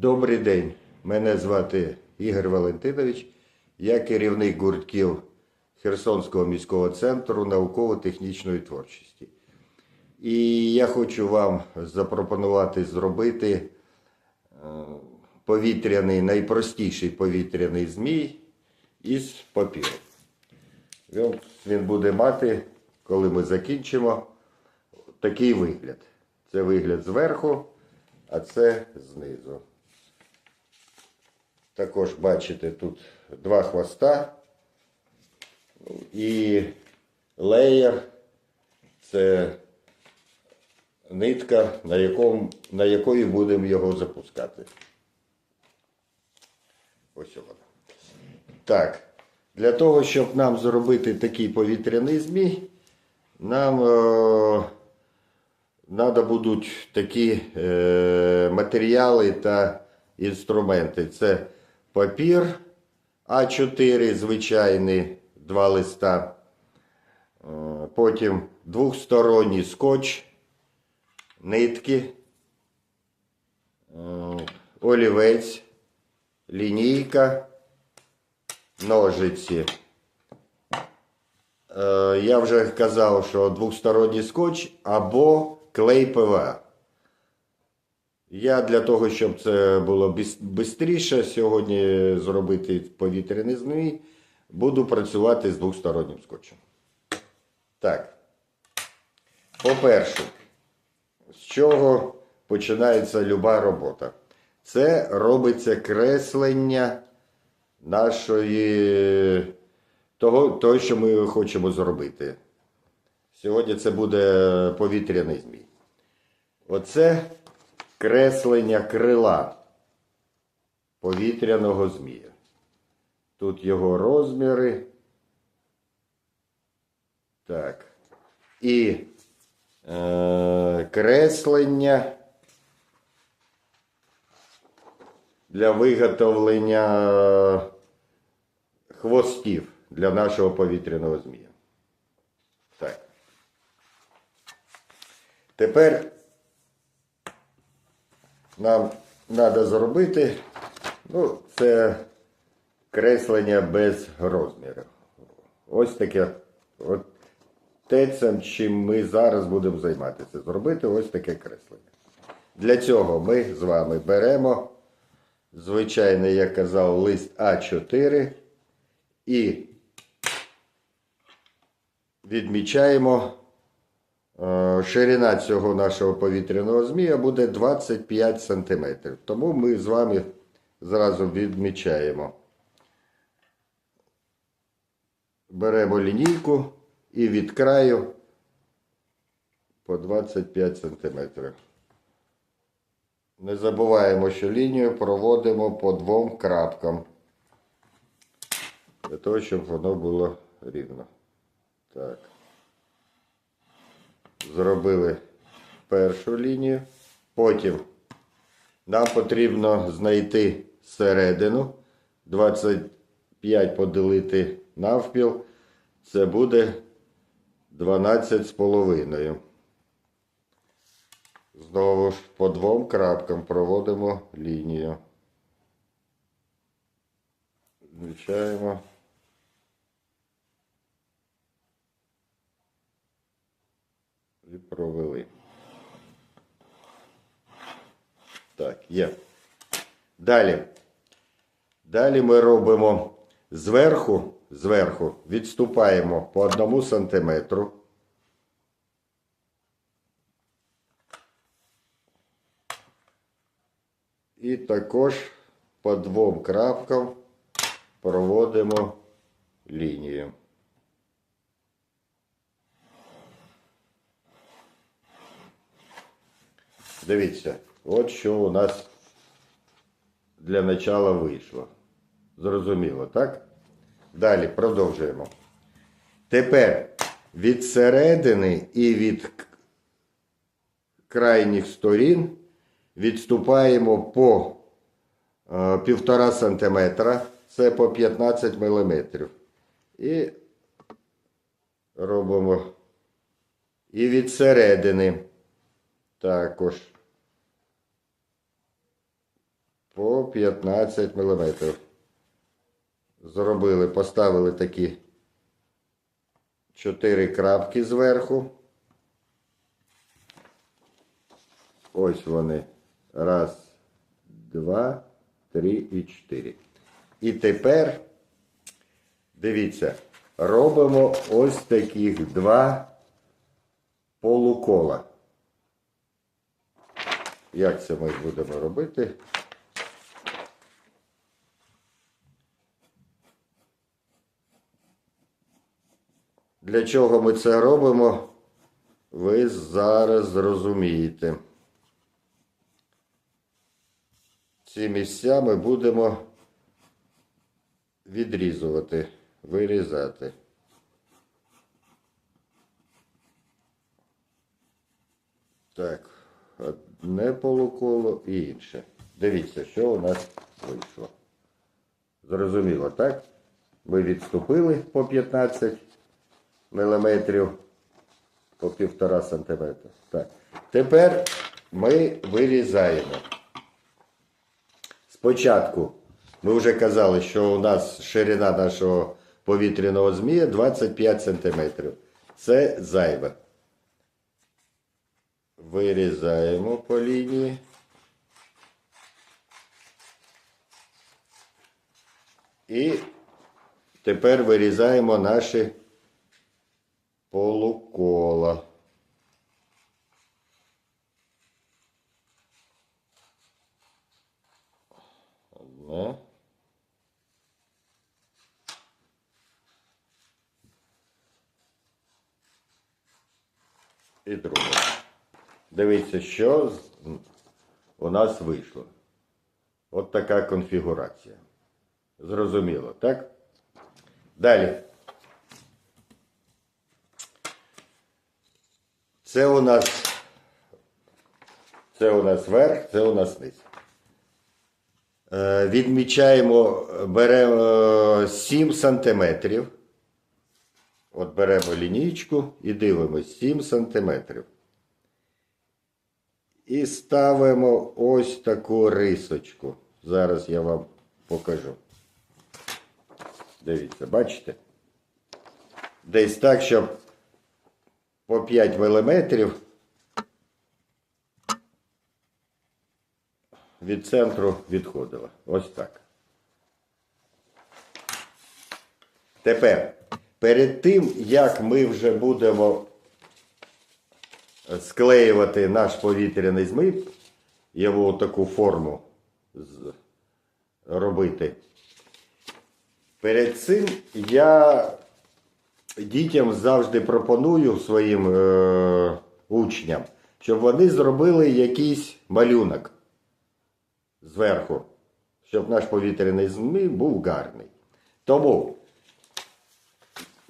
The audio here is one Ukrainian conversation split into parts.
Добрий день. Мене звати Ігор Валентинович. Я керівник гуртків Херсонського міського центру науково-технічної творчості. І я хочу вам запропонувати зробити е, повітряний, найпростіший повітряний змій із папіру. Він, він буде мати, коли ми закінчимо, такий вигляд. Це вигляд зверху, а це знизу. Також бачите тут два хвоста і леєр це нитка, на, якому, на якої будемо його запускати. Ось вона. Так, для того, щоб нам зробити такий повітряний змій, нам е, треба будуть такі е, матеріали та інструменти. Це папір А4, звичайний, два листа. Е, Потім двохсторонній скотч, нитки, е, олівець, лінійка, ножиці. Е, Я вже казав, що двохсторонній скотч або клей ПВА. Я для того, щоб це було швидше сьогодні зробити повітряний змій, буду працювати з двохстороннім скотчем. Так. По-перше, з чого починається люба робота? Це робиться креслення нашої того, того, що ми хочемо зробити. Сьогодні це буде повітряний змій. Оце креслення крила повітряного змія. Тут його розміри. Так. І е, креслення для виготовлення хвостів для нашого повітряного змія. Так. Тепер нам треба зробити, ну, це креслення без розмірів. Ось таке. От те, чим ми зараз будемо займатися. Зробити ось таке креслення. Для цього ми з вами беремо звичайний, як казав, лист А4 і відмічаємо ширина цього нашого повітряного змія буде 25 см. Тому ми з вами зразу відмічаємо. Беремо лінійку і від краю по 25 см. Не забуваємо, що лінію проводимо по двом крапкам. Для того, щоб воно було рівно. Так. Зробили першу лінію. Потім нам потрібно знайти середину. 25 поділити навпіл. Це буде 12 з половиною. Знову ж по двом крапкам проводимо лінію. Звичаємо. І провели. Так, є. Далі. Далі ми робимо зверху, зверху відступаємо по одному сантиметру. І також по двом крапкам проводимо лінію. Дивіться, от що у нас для начала вийшло. Зрозуміло, так? Далі продовжуємо. Тепер від середини і від крайніх сторін відступаємо по е, півтора сантиметра, це по 15 міліметрів. І робимо і від середини також по 15 мм. Зробили, поставили такі 4 крапки зверху. Ось вони. Раз, два, три і чотири. І тепер, дивіться, робимо ось таких два полукола. Як це ми будемо робити? Для чого ми це робимо, ви зараз зрозумієте. Ці місця ми будемо відрізувати, вирізати. Так, одне полуколо і інше. Дивіться, що у нас вийшло. Зрозуміло, так? Ми відступили по 15 міліметрів по 1,5 см. Так. Тепер ми вирізаємо. Спочатку ми вже казали, що у нас ширина нашого повітряного змія 25 см. Це зайве. Вирізаємо по лінії. І тепер вирізаємо наші полукола. Одне. І друге. Дивіться, що у нас вийшло. От така конфігурація. Зрозуміло, так? Далі. Це у нас це у нас верх, це у нас низ. Е, Відмічаємо, беремо е, 7 сантиметрів. От беремо лінійку і дивимось 7 сантиметрів. І ставимо ось таку рисочку. Зараз я вам покажу. Дивіться, бачите? Десь так, щоб по 5 мм від центру відходило. Ось так. Тепер, перед тим, як ми вже будемо склеювати наш повітряний змив, його таку форму робити. Перед цим я дітям завжди пропоную своїм е, учням, щоб вони зробили якийсь малюнок зверху, щоб наш повітряний змив був гарний. Тому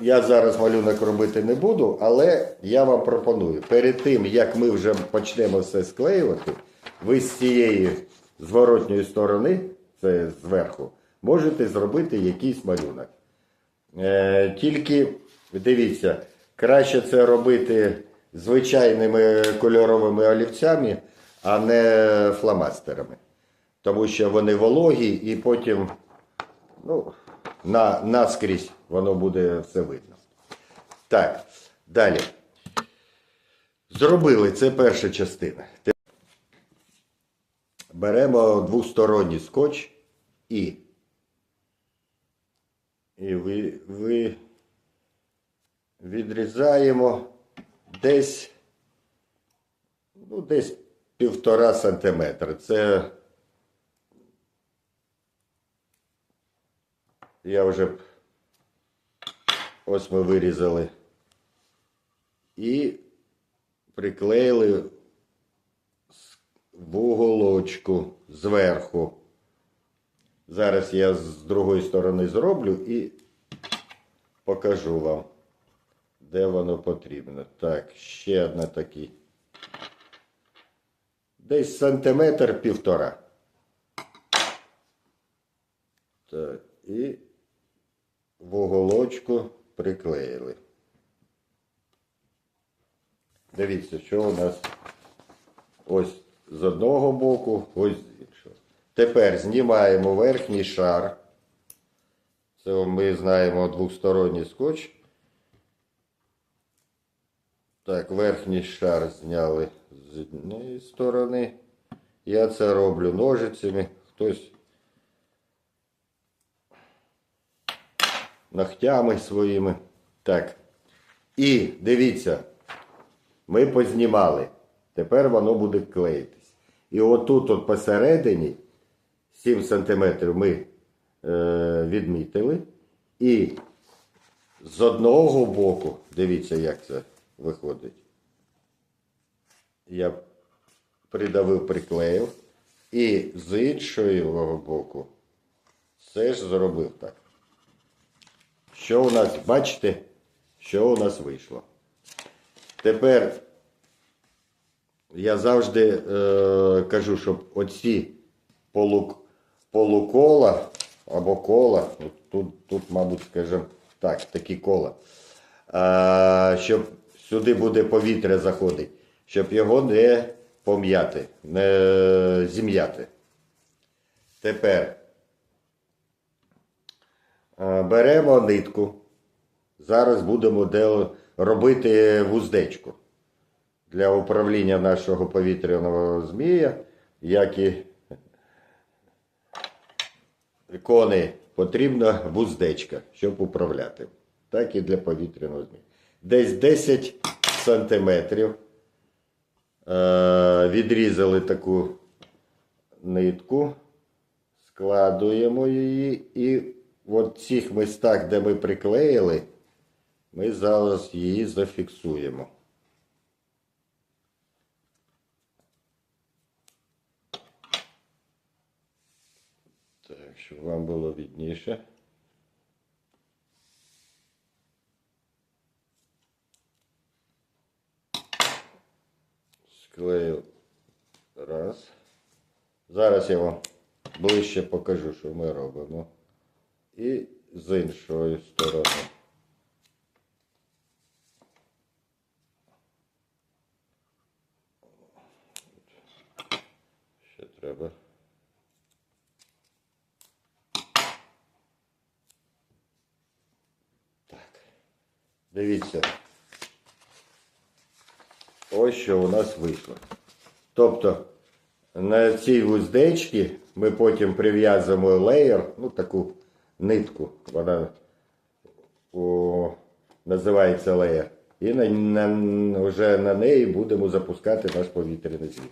я зараз малюнок робити не буду, але я вам пропоную, перед тим, як ми вже почнемо все склеювати, ви з цієї зворотньої сторони, це зверху, можете зробити якийсь малюнок. Е, тільки дивіться, краще це робити звичайними кольоровими олівцями, а не фломастерами. Тому що вони вологі і потім ну, на, наскрізь воно буде все видно. Так, далі. Зробили, це перша частина. Беремо двосторонній скотч і і ви, ви відрізаємо десь, ну, десь півтора сантиметра. Це я вже ось ми вирізали і приклеїли в уголочку зверху. Зараз я з другої сторони зроблю і покажу вам, де воно потрібно. Так, ще одна такий. Десь сантиметр півтора. Так, і в уголочку приклеїли. Дивіться, що у нас ось з одного боку, ось з іншого. Тепер знімаємо верхній шар. Це ми знаємо двосторонній скотч. Так, верхній шар зняли з однієї сторони. Я це роблю ножицями. Хтось ногтями своїми. Так. І дивіться, ми познімали. Тепер воно буде клеїтись. І отут от посередині 7 см ми е, відмітили. І з одного боку, дивіться, як це виходить. Я придавив, приклеїв. І з іншого боку все ж зробив так. Що у нас, бачите, що у нас вийшло? Тепер я завжди е, кажу, щоб оці полу, полукола або кола, от тут, тут, мабуть, скажімо так, такі кола, е, щоб сюди буде повітря заходить, щоб його не пом'яти, не зім'яти. Тепер е, беремо нитку. Зараз будемо робити вуздечку для управління нашого повітряного змія, як і коней потрібна вуздечка, щоб управляти. Так і для повітряного змія. Десь 10 сантиметрів е, відрізали таку нитку, складуємо її і в цих містах, де ми приклеїли, ми зараз її зафіксуємо. Так, щоб вам було відніше. Склеїв раз. Зараз я вам ближче покажу, що ми робимо. І з іншої сторони. Ще треба. Так. Дивіться. Ось що у нас вийшло. Тобто на цій вуздечці ми потім прив'язуємо леєр, ну таку нитку, вона о, називається леєр. І на, на, вже на неї будемо запускати наш повітряний змій.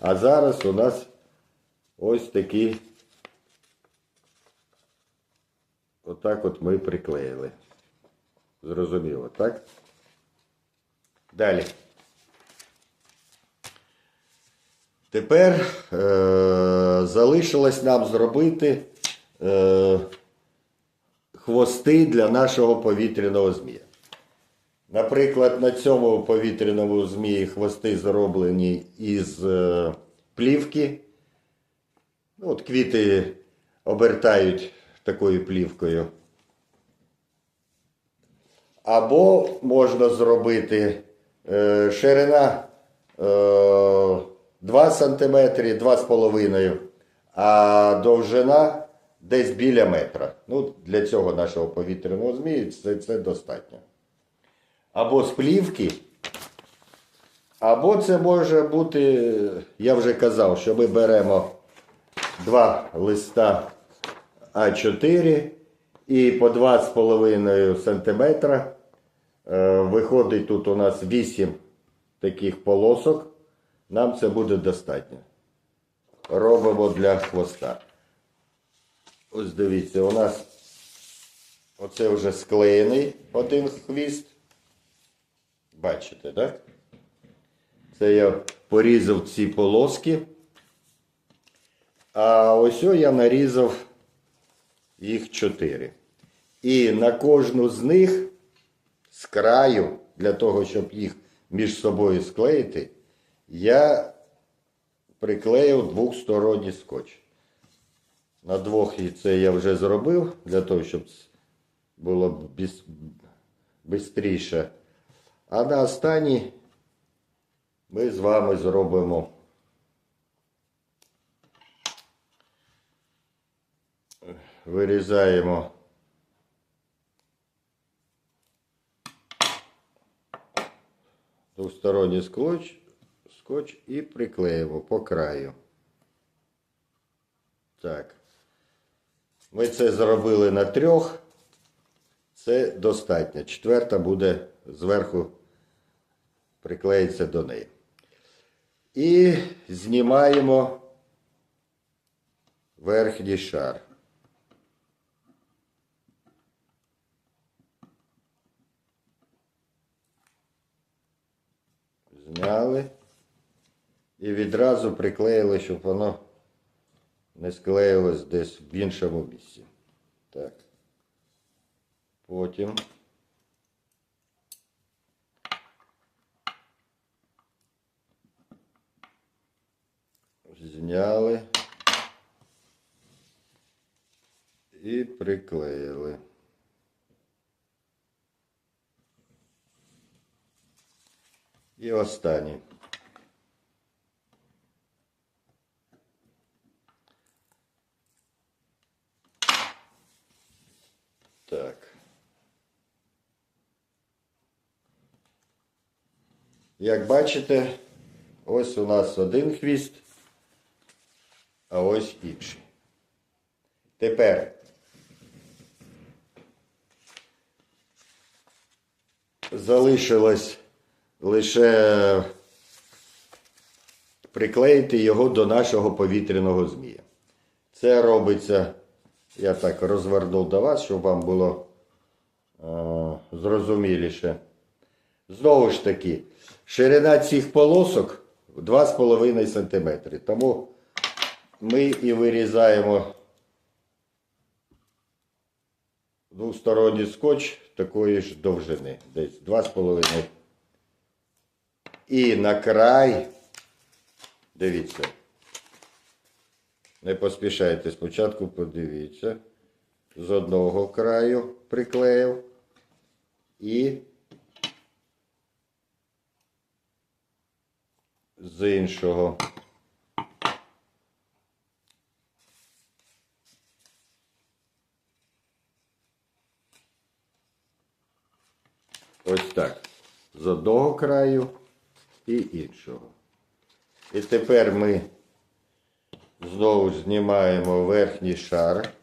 А зараз у нас ось такі. Отак от ми приклеїли. Зрозуміло, так? Далі. Тепер е- залишилось нам зробити е- хвости для нашого повітряного змія. Наприклад, на цьому повітряному змії хвости зроблені із е- плівки. Ну, От квіти обертають такою плівкою. Або можна зробити е, ширина е, 2 см, 2,5 а довжина десь біля метра. Ну, для цього нашого повітряного змії це, це достатньо. Або з плівки, або це може бути, я вже казав, що ми беремо два листа А4 і по 2,5 см. Е, Виходить тут у нас 8 таких полосок. Нам це буде достатньо. Робимо для хвоста. Ось дивіться, у нас оце вже склеєний один хвіст. Бачите, так? Це я порізав ці полоски. А ось я нарізав їх чотири. І на кожну з них з краю, для того, щоб їх між собою склеїти, я приклеїв двохсторонній скотч. На двох і це я вже зробив, для того, щоб було швидше. А на останній ми з вами зробимо вирізаємо двосторонній скотч, скотч і приклеїмо по краю. Так. Ми це зробили на трьох. Це достатньо. Четверта буде зверху приклеїться до неї. І знімаємо верхній шар. Зняли і відразу приклеїли, щоб воно не склеїлось десь в іншому місці. Так. Потім зняли і приклеїли. І останній. Так. Як бачите, ось у нас один хвіст, а ось інший. Тепер залишилось лише приклеїти його до нашого повітряного змія. Це робиться, я так розвернув до вас, щоб вам було е, зрозуміліше. Знову ж таки, ширина цих полосок 2,5 см. Тому ми і вирізаємо двосторонній скотч такої ж довжини, десь 2,5. І на край, дивіться, не поспішайте, спочатку подивіться. З одного краю приклеїв і з іншого. Ось так. З одного краю і іншого. І тепер ми знову знімаємо верхній шар.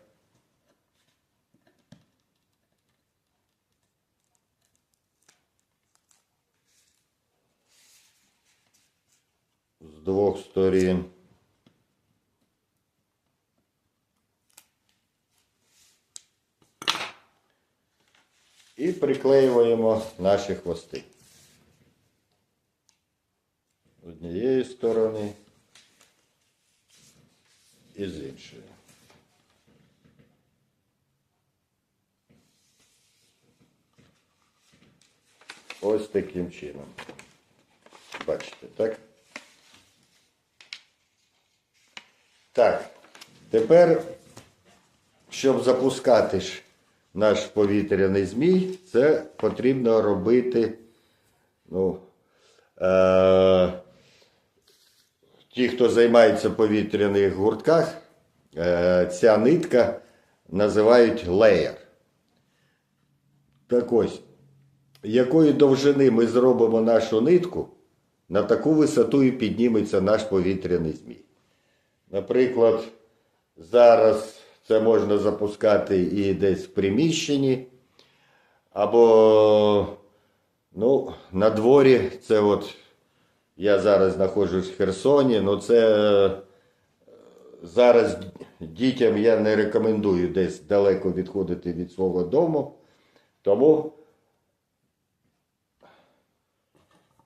З двох сторін. І приклеюємо наші хвости. З однієї сторони і з іншої. Ось таким чином. Бачите, так? Так, тепер, щоб запускати наш повітряний змій, це потрібно робити, ну, е- ті, хто займається повітряних гуртках, е- ця нитка називають леєр. Так ось, якої довжини ми зробимо нашу нитку, на таку висоту і підніметься наш повітряний змій. Наприклад, зараз це можна запускати і десь в приміщенні, або ну, на дворі. Це от я зараз знаходжусь в Херсоні, ну це е, зараз дітям я не рекомендую десь далеко відходити від свого дому. Тому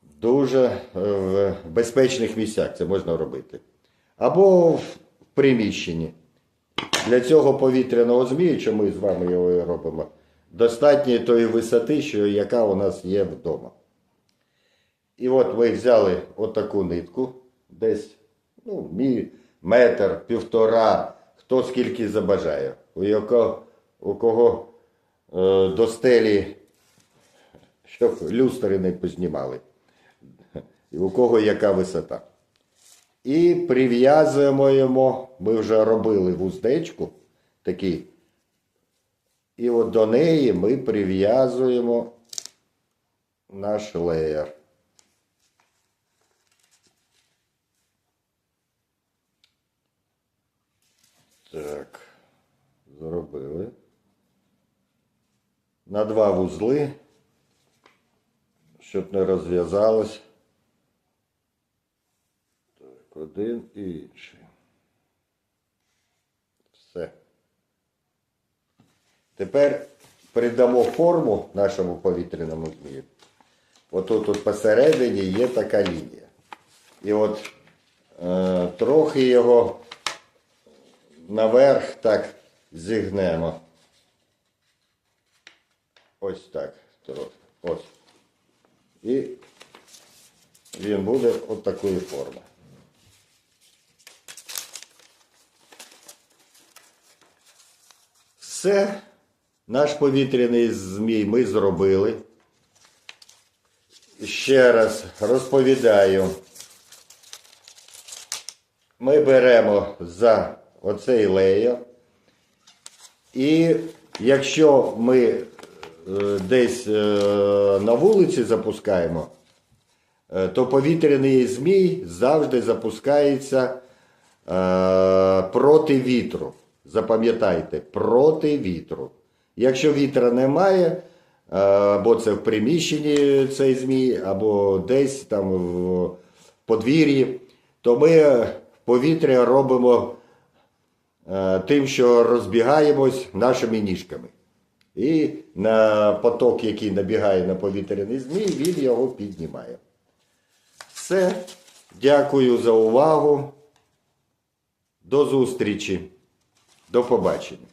дуже е, в безпечних місцях це можна робити. Або в приміщенні. Для цього повітряного змію, що ми з вами його робимо, достатньо тої висоти, що, яка у нас є вдома. І от ми взяли отаку нитку, десь ну, метр, півтора, хто скільки забажає. У, яко, у кого е, до стелі, щоб люстри не познімали. І у кого яка висота. І прив'язуємо йому, ми вже робили вуздечку, такий І от до неї ми прив'язуємо наш леєр. Так, зробили. На два вузли, щоб не розв'язалось. Один і інший. Все. Тепер придамо форму нашому повітряному змію. Отут тут посередині є така лінія. І от е, трохи його наверх так зігнемо. Ось так. Трохи. Ось. І він буде от такої форми. Все. Наш повітряний змій ми зробили. Ще раз розповідаю. Ми беремо за оцей леєр. І якщо ми е, десь е, на вулиці запускаємо, е, то повітряний змій завжди запускається проти вітру. Запам'ятайте, проти вітру. Якщо вітра немає, е, або це в приміщенні цей змій, або десь там в подвір'ї, то ми повітря робимо е, тим, що розбігаємось нашими ніжками. І на поток, який набігає на повітряний змій, він його піднімає. Все. Дякую за увагу. До зустрічі. До побачення.